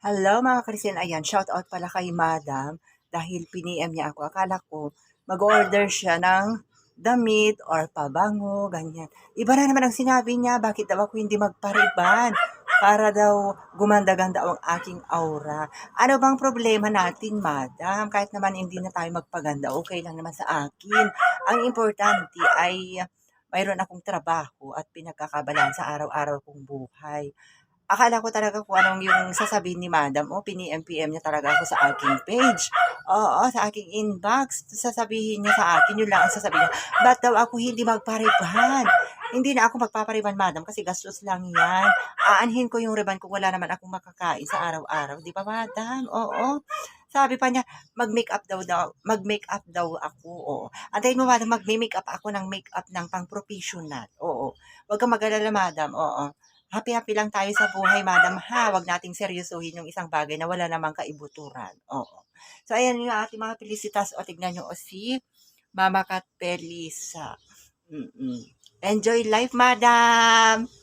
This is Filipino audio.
Hello mga Christian, ayan, shout out pala kay Madam dahil piniem niya ako. Akala ko mag-order siya ng damit or pabango, ganyan. Iba na naman ang sinabi niya, bakit daw ako hindi magpariban para daw gumanda-ganda ang aking aura. Ano bang problema natin, Madam? Kahit naman hindi na tayo magpaganda, okay lang naman sa akin. Ang importante ay mayroon akong trabaho at pinagkakabalan sa araw-araw kong buhay akala ko talaga kung anong yung sasabihin ni madam, o pini-MPM niya talaga ako sa aking page. Oo, sa aking inbox. Sasabihin niya sa akin, yun lang ang sasabihin niya. Ba't daw ako hindi magpariban? Hindi na ako magpapariban, madam, kasi gastos lang yan. Aanhin ko yung riban kung wala naman akong makakain sa araw-araw. Di ba, madam? Oo. Sabi pa niya, mag-make up daw daw, mag-make up daw ako. Oo. Antayin mo, madam, mag-make up ako ng make up ng pang-professional. Oo. Huwag kang mag-alala, madam. Oo happy-happy lang tayo sa buhay, madam, ha? Huwag nating seryosohin yung isang bagay na wala namang kaibuturan. Oo. So, ayan yung ating mga felicitas. O, tignan nyo, o si Mama Kat Pelisa. Mm-mm. Enjoy life, madam!